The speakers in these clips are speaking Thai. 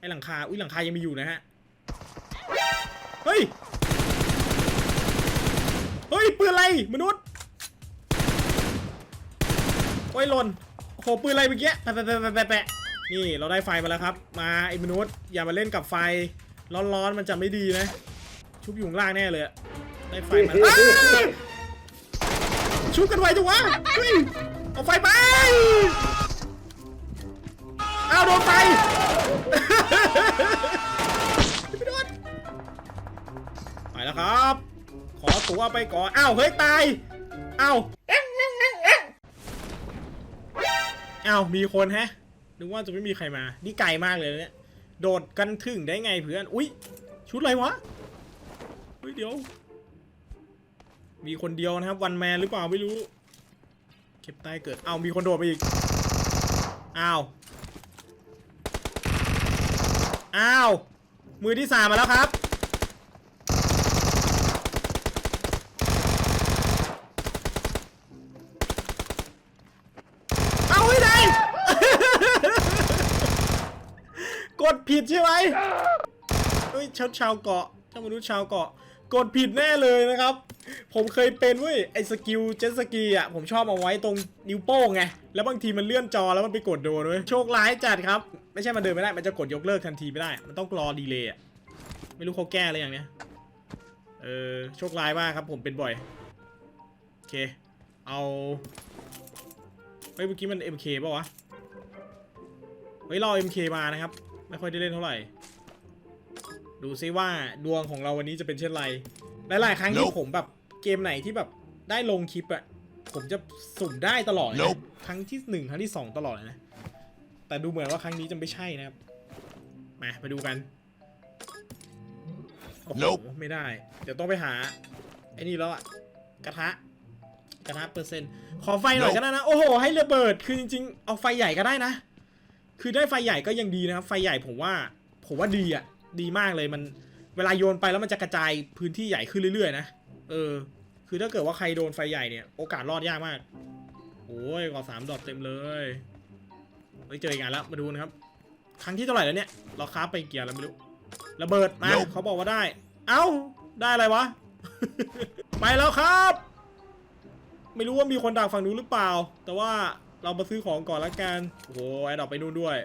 ไอหลังคา อุ้ยหลังคายังมีอยู่นะฮะ เฮ้ย เฮ้ย ปืนอะไรมนุษย์ โอ้ยหล่นโอ้โหปืนอะไรเมื่อกี้แปะแปะแปะแปะแปะนี่เราได้ไฟมาแล้วครับ มาไอ้มนุษย์อย่ามาเล่นกับไฟ ร้อนๆมันจะไม่ดีนะ ชุบอยู่ข้างล่างแน่เลยได้ไฟมาชุบกันไวจังวะเฮ้ยเอาไฟไป อ้าวโดนไฟไม่โดนไปแล้วครับ ขอตัวไปก่อน อ้าวเฮ้ยตาย อ้าว อ้าวมีคนแฮะ นึกว่าจะไม่มีใครมา นี่ไกลมากเลยเนี่ย โดดกันถึงได้ไงเพื่อน อุ๊ยชุดอะไรวะ เฮ้ยเดี๋ยว มีคนเดียวนะครับวันแมนหรือเปล่าไม่รู้ เก็บใต้เกิดอ้าวมีคนโดดไปอีก อ้าว อ้าว มือที่สามมาแล้วครับ เอาให้ได้ กดผิดใช่ไหมเฮ้ยชาวชาวเกาะเจ้ามนุษย์ชาวเกาะ กดผิดแน่เลยนะครับ ผมเคยเป็นเว้ยไอ้สกิลเจ็ตสกีอะผมชอบเอาไว้ตรงนิ้วโป้งไงแล้วบางทีมันเลื่อนจอแล้วมันไปกดโดนเว้ยโชคร้ายจัดครับ ไม่ใช่มันเดินไม่ได้มันจะกดยกเลิกทันทีไม่ได้ มันต้องรอดีเลย์อะไม่รู้เขาแก้อะไรอย่างเนี้ยเออโชคร้ายมากครับ ผมเป็นบ่อยโอเคเอาเฮ้ยเมื่อกี้มัน MK ป่าวะเฮ้ยรอ MK มานะครับ ไม่ค่อยได้เล่นเท่าไหร่ ดูซิว่าดวงของเราวันนี้จะเป็นเช่นไร หลาย ๆ ครั้งที่ Nope ผมแบบเกมไหนที่แบบได้ลงคลิปอะผมจะสุ่มได้ตลอดเลยนะ Nope ครั้งที่หนึ่งครั้งที่สองตลอดเลยนะ แต่ดูเหมือนว่าครั้งนี้จะไม่ใช่นะครับ มาไปดูกัน โอ้โห Nope ไม่ได้ เดี๋ยวต้องไปหาไอ้นี่แล้วอะกระทะ กระทะเปอร์เซ็นต์ ขอไฟหน่อย Nope ก็ได้นะ โอ้โห ให้ระเบิด คือจริง ๆ เอาไฟใหญ่ก็ได้นะ คือได้ไฟใหญ่ก็ยังดีนะครับ ไฟใหญ่ผมว่า ผมว่าดีอะ ดีมากเลยมันเวลาโยนไปแล้วมันจะกระจายพื้นที่ใหญ่ขึ้นเรื่อยๆนะเออ คือถ้าเกิดว่าใครโดนไฟใหญ่เนี่ย โอกาสรอดยากมากโอ้ยกอสามดอทเต็มเลยเฮ้ยเจออีกงานแล้วมาดูนะครับ ครั้งที่เท่าไหร่แล้วเนี่ย เราค้าไปเกียร์แล้วไม่รู้ระเบิดมา Nope เขาบอกว่าได้ เอ้าได้อะไรวะ ไปแล้วครับ ไม่รู้ว่ามีคนดักฝั่งนู้นหรือเปล่า แต่ว่าเรามาซื้อของก่อนละกันโอ้โหแอดดอกไปนู่นด้วย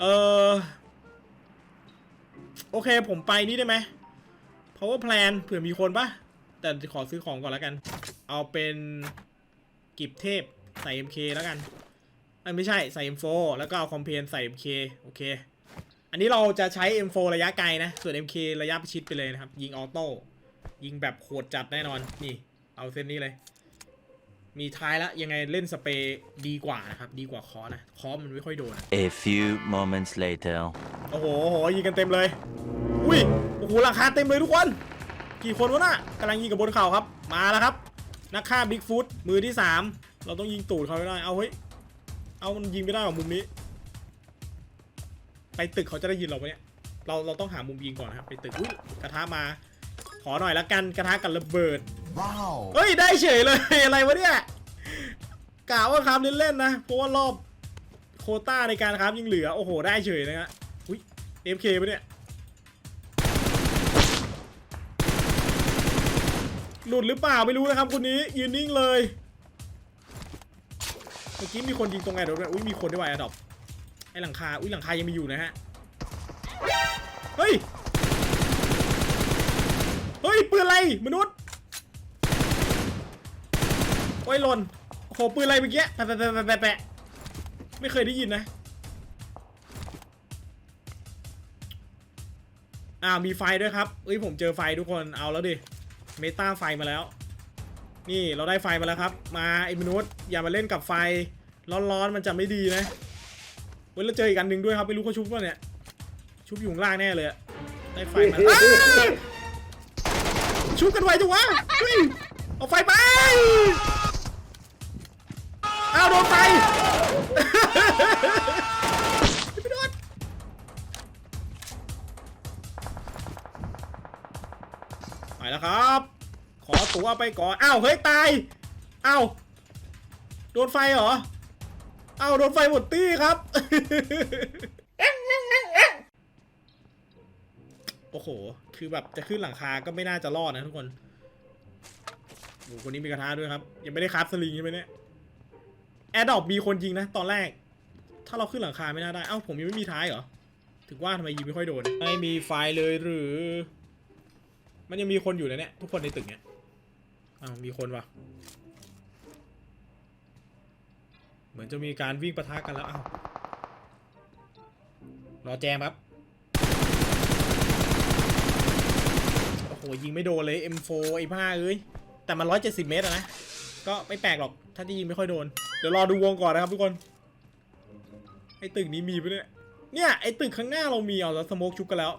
เออ โอเคผมไปนี่ได้ไหม power plan เผื่อมีคนปะแต่ขอซื้อของก่อนแล้วกัน เอาเป็นกิบเทพใส่ MK แล้วกันอ้ยไม่ใช่ใส่ M4 แล้วก็เอาคอมเพนใส่ MK โอเค อันนี้เราจะใช้ M4 ระยะไกลนะ ส่วน MK ระยะประชิดไปเลยนะครับ ยิงออโต้ยิงแบบโหดจัดแน่นอน นี่ เอาเส้นนี้เลย มีท้ายล้วยังไงเล่นสเปร์ดีกว่านะครับ ดีกว่าคอนะ คอมันไม่ค่อยโดน A few moments later. โอ้โหโอ้โหยิงกันเต็มเลย อุ้ย โอ้โหราคาเต็มเลยทุกคน กี่คนวะน่ะกำลังยิงกับบนเขาครับ มาแล้วครับ นักฆ่าบิ๊กฟุตมือที่ 3 เราต้องยิงตูดเขาให้ได้ เอาเฮ้ย เอามันยิงไม่ได้หรอมุมนี้ ไปตึกเขาจะได้ยินเราปะเนี่ย เราเราต้องหามุมยิงก่อนนะครับ ไปตึก อุ้ยกระทะมา ขอหน่อยละกัน กระทะกับระเบิด Wow. เฮ้ย ได้เฉยเลย อะไรวะเนี่ยกะว่าครับเล่นๆนะ เพราะว่ารอบโควต้าในการครับยังเหลือ โอ้โห ได้เฉยนะฮะ เอุ้ย FK ปะเนี่ยหลุดหรือเปล่าไม่รู้นะครับคนนี้ยืนนิ่งเลยเมื่อกี้มีคนยิงตรงแอร์ดรอปด้วอุ้ยมีคนด้วยว่ะดอปไอหลังคาอุ้ยหลังคายังมีอยู่นะฮะเฮ้ยเฮ้ยปืนอะไรมนุษย์โอ้ยหล่นโอ้โหปืนอะไรเมื่อกี้แปะแปะแปะแปะแปะแปะไม่เคยได้ยินนะ อ่ามีไฟด้วยครับเอ้ยผมเจอไฟทุกคนเอาแล้วดิเมตาไฟมาแล้ว นี่เราได้ไฟมาแล้วครับ มาไอ้มนุษย์อย่ามาเล่นกับไฟร้อนๆมันจะไม่ดีนะเว้ยแล้วเจออีกอันหนึ่งด้วยครับไม่รู้เขาชุบป่ะเนี่ย ชุบอยู่ข้างล่างแน่เลยอะได้ไฟมาอ้าวชุบกันไวจังวะเฮ้ยเอาไฟไปอ้าวโดนไฟ แล้วครับ ขอตัวไปก่อน อ้าวเฮ้ยตาย อ้าวโดนไฟเหรอ อ้าวโดนไฟหมดตี้ครับ โอ้โห คือแบบจะขึ้นหลังคาก็ไม่น่าจะรอดนะทุกคนโอ้คนนี้มีกระทะด้วยครับ ยังไม่ได้คราฟสลิงใช่ไหมเนี่ยแอดดอบมีคนยิงนะตอนแรก ถ้าเราขึ้นหลังคาไม่น่าได้ เอ้าผมยังไม่มีท้ายเหรอ ถึงว่าทำไมยิงไม่ค่อยโดน ไม่มีไฟเลยหรือ มันยังมีคนอยู่นะเนี่ยทุกคนในตึกเนี่ยอ้าวมีคนวะเหมือนจะมีการวิ่งประทะกันแล้วอ้าวรอแจมครับโอ้โหยิงไม่โดนเลย M4 ไอ้ผ้าเอ้ยแต่มัน170เมตรอะนะก็ไม่แปลกหรอกถ้าจะยิงไม่ค่อยโดนเดี๋ยวรอดูวงก่อนนะครับทุกคนไอ้ตึกนี้มีปะเนี่ยเนี่ยไอ้ตึกข้างหน้าเรามีเอาแล้วสโมกชุบกันแล้ว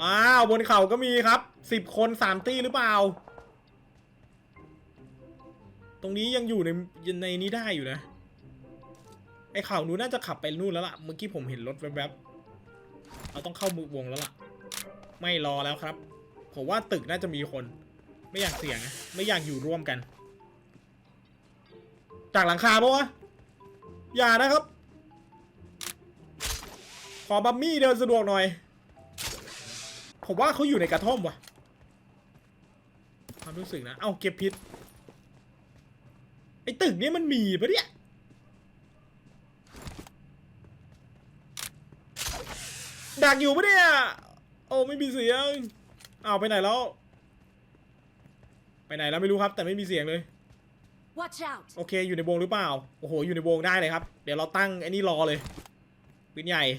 อ้าวบนเขาก็มีครับ10คน3ตี้หรือเปล่า ตรงนี้ยังอยู่ในในนี้ได้อยู่นะ ไอ้เขานู้นน่าจะขับไปนู่นแล้วล่ะ เมื่อกี้ผมเห็นรถแวบๆเราต้องเข้ามุกวงแล้วล่ะ ไม่รอแล้วครับ ผมว่าตึกน่าจะมีคน ไม่อยากเสี่ยงนะไม่อยากอยู่ร่วมกัน จากหลังคาปะวะอย่านะครับ ขอบัมมี่เดินสะดวกหน่อย ผมว่าเขาอยู่ในกระท่อมว่ะความรู้สึกนะ เอ้าเก็บพิษ ไอ้ตึกนี้มันมีปะเนี่ยดักอยู่ปะเนี่ย โอ้ไม่มีเสียงอ้าวไปไหนแล้ว ไปไหนแล้วไม่รู้ครับ แต่ไม่มีเสียงเลย Watch out! โอเคอยู่ในวงหรือเปล่า โอ้โหอยู่ในวงได้เลยครับ เดี๋ยวเราตั้งไอ้นี่รอเลยวินใหญ่ เ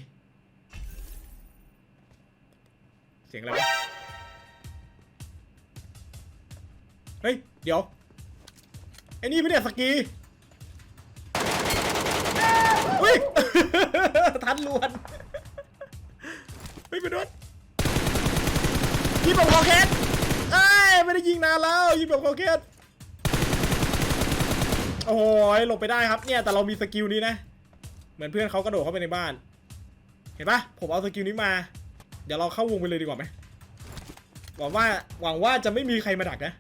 สียงอะไรวะ เฮ้ย เดี๋ยว ไอ้นี่ไม่ได้สกีเฮ้ย ทันลวนเฮ้ยไปโดนยิงแบบคอเคสเอ้ย ไม่ได้ยิงนานแล้วยิงแบบคอเคสโอ้โหหลบไปได้ครับเนี่ยแต่เรามีสกิลนี้นะ เหมือนเพื่อนเขากระโดดเข้าไปในบ้าน เห็นปะผมเอาสกิลนี้มา เดี๋ยวเราเข้าวงไปเลยดีกว่าไหมหวังว่าหวังว่าจะไม่มีใครมาดักนะ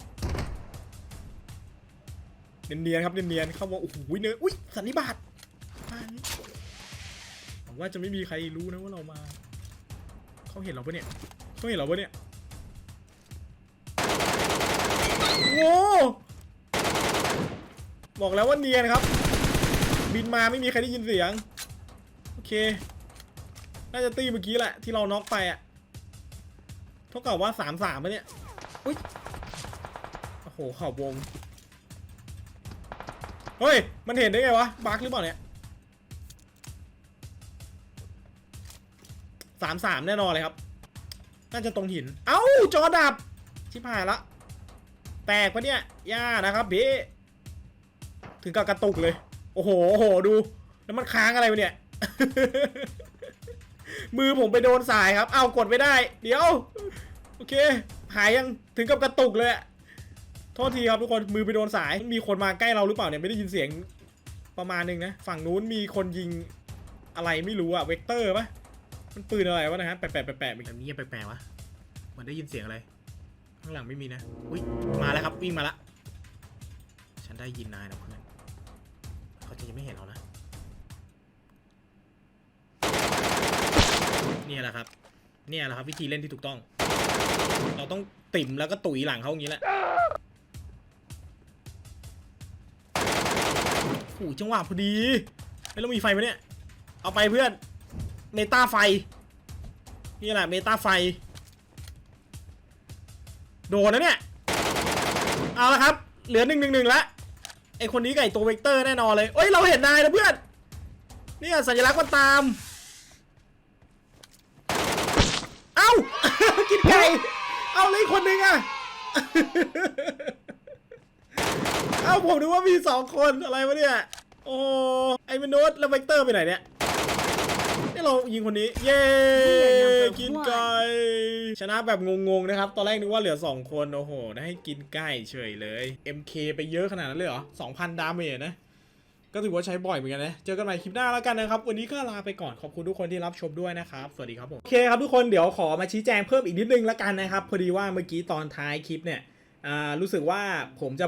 เนียนๆครับเนียนๆเข้าวงโอ้โหเนื้ออุ้ยสันนิบาตบ้าหวังว่าจะไม่มีใครรู้นะว่าเรามาเขาเห็นเราปะเนี่ยเขาเห็นเราปะเนี่ยโง่บอกแล้วว่าเนียนครับ บินมาไม่มีใครได้ยินเสียง โอเค น่าจะตีเมื่อกี้แหละที่เราน็อกไปอะเท่ากับว่าสามสามเนี่ย อุ้ย โอ้โหขอบวง เฮ้ย มันเห็นได้ไงวะ บั๊กหรือเปล่าเนี่ยสามสามแน่นอนเลยครับ น่าจะตรงหิน เอ้า จอดับ ชิบหายละ แตกปะเนี่ย ย่านะครับพี่ ถึงกับกระตุกเลย โอ้โห โอ้โห ดู แล้วมันค้างอะไรวะเนี่ย มือผมไปโดนสายครับ เอากดไม่ได้ เดี๋ยว โอเค หายยังถึงกับกระตุกเลยโทษทีครับทุกคนมือไปโดนสาย มีคนมาใกล้เราหรือเปล่าเนี่ยไม่ได้ยินเสียงประมาณนึงนะ ฝั่งนู้นมีคนยิงอะไรไม่รู้อะเวกเตอร์ปะมันปืนอะไรวะนะฮะแปะแปะแปะแปะแบบนี้แปลกๆวะมันได้ยินเสียงอะไร ข้างหลังไม่มีนะอุ้ยมาแล้วครับวิ่งมาละฉันได้ยินนายนะเพื่อนเขาจะยังไม่เห็นเรานะ เนี่ยแหละครับ เนี่ยแหละครับ วิธีเล่นที่ถูกต้อง เราต้องติ่มแล้วก็ตุ๋ยหลังเขาอย่างนี้แหละโอ้จังหวะพอดีไม่ต้องมีไฟไหมเนี่ย เอาไปเพื่อน เมตาไฟ นี่แหละเมตาไฟ โดนนะเนี่ย เอาละครับ เหลือหนึ่งหนึ่งหนึ่งละไอคนนี้ไก่ตัวเวกเตอร์แน่นอนเลยเอ้ย เราเห็นนายนะเพื่อน เนี่ยสัญลักษณ์มันตาม เอ้า กินไก่ เอาเลยคนหนึ่งอะเอาผมนึกว่ามีสองคนอะไรวะเนี่ย โอ้ไอ้เมโนสแล้วเวกเตอร์ไปไหนเนี่ยนี่เรายิงคนนี้ เย้กินไก่ชนะแบบงงๆนะครับ ตอนแรกนึกว่าเหลือ 2 คน โอ้โห ได้ให้กินไก่เฉยเลย MK ไปเยอะขนาดนั้นเลยเหรอ 2,000 ดาเมจนะ ก็ถือว่าใช้บ่อยเหมือนกันนะ เจอกันใหม่คลิปหน้าแล้วกันนะครับ วันนี้ก็ลาไปก่อน ขอบคุณทุกคนที่รับชมด้วยนะครับ สวัสดีครับผม โอเคครับทุกคน เดี๋ยวขอมาชี้แจงเพิ่มอีกนิดนึงแล้วกันนะครับ พอดีว่าเมื่อกี้ตอนท้ายคลิปเนี่ย อ่า รู้สึกว่าผมจะ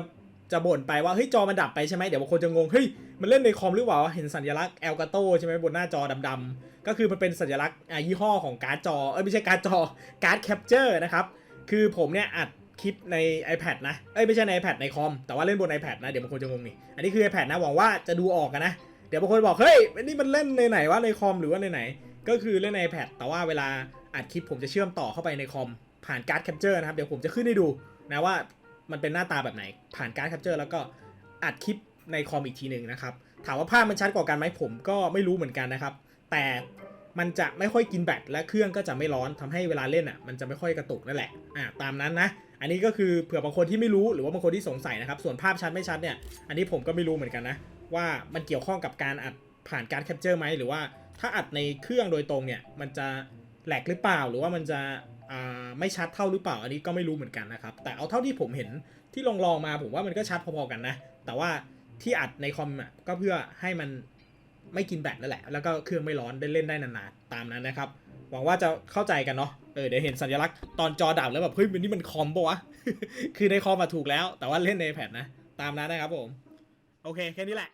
จะบ่นไปว่า เฮ้ย จอมันดับไปใช่ไหมเดี๋ยวบางคนจะงง เฮ้ย มันเล่นในคอมหรือเปล่า เห็นสัญลักษณ์เอลกาโตใช่ไหมบนหน้าจอดำๆก็คือมันเป็นสัญลักษณ์อายี่ห้อของการ์ดจอ เอ้ย ไม่ใช่การ์ดจอ การ์ดแคปเจอร์นะครับ คือผมเนี่ยอัด คลิปใน iPad นะ เอ้ยไม่ใช่ใน iPad ในคอม แต่ว่าเล่นบน iPad นะ เดี๋ยวบางคนจะงงนี่ อันนี้คือ iPad นะ หวังว่าจะดูออกกันนะ เดี๋ยวบางคนบอก เฮ้ยนี่มันเล่นในไหนวะในคอมหรือว่าในไหน ก็คือเล่นใน iPad แต่ว่าเวลาอัดคลิปผมจะเชื่อมต่อเข้าไปในคอม ผ่านการ์ดแคปเจอร์นะครับ เดี๋ยวผมจะขึ้นให้ดูนะว่ามันเป็นหน้าตาแบบไหน ผ่านการ์ดแคปเจอร์แล้วก็อัดคลิปในคอมอีกทีหนึ่งนะครับ ถามว่าภาพมันชัดกว่ากันไหมผมก็ไม่รู้เหมือนกันนะครับ แต่มันจะไม่ค่อยกินแบตและเครื่องก็จะไม่ร้อนทำให้เวลาเล่นอะ มันจะไม่ค่อยกระตุกนั่นแหละ อะตามนั้นนะ อันนี้ก็คือเผื่อบางคนที่ไม่รู้หรือว่าบางคนที่สงสัยนะครับ ส่วนภาพชัดไม่ชัดเนี่ย อันนี้ผมก็ไม่รู้เหมือนกันนะ ว่ามันเกี่ยวข้องกับการอัดผ่านการแคปเจอร์ไหมหรือว่าถ้าอัดในเครื่องโดยตรงเนี่ย มันจะแหลกหรือเปล่า หรือว่ามันจะไม่ชัดเท่าหรือเปล่า อันนี้ก็ไม่รู้เหมือนกันนะครับ แต่เอาเท่าที่ผมเห็นที่ลองลองมาผมว่ามันก็ชัดพอๆกันนะ แต่ว่าที่อัดในคอมอะก็เพื่อให้มันไม่กินแบตนั่นแหละ แล้วก็เครื่องไม่ร้อนได้เล่นได้นานๆตามนั้นนะครับ หวังว่าจะเข้าใจกันเนาะ เออเดี๋ยวเห็นสัญลักษณ์ตอนจอดับแล้วแบบเฮ้ยมันนี่มันคอมปะวะ คือในคอมมาถูกแล้ว แต่ว่าเล่นในแพดนะ ตามนั้นนะครับผม โอเค แค่นี้แหละ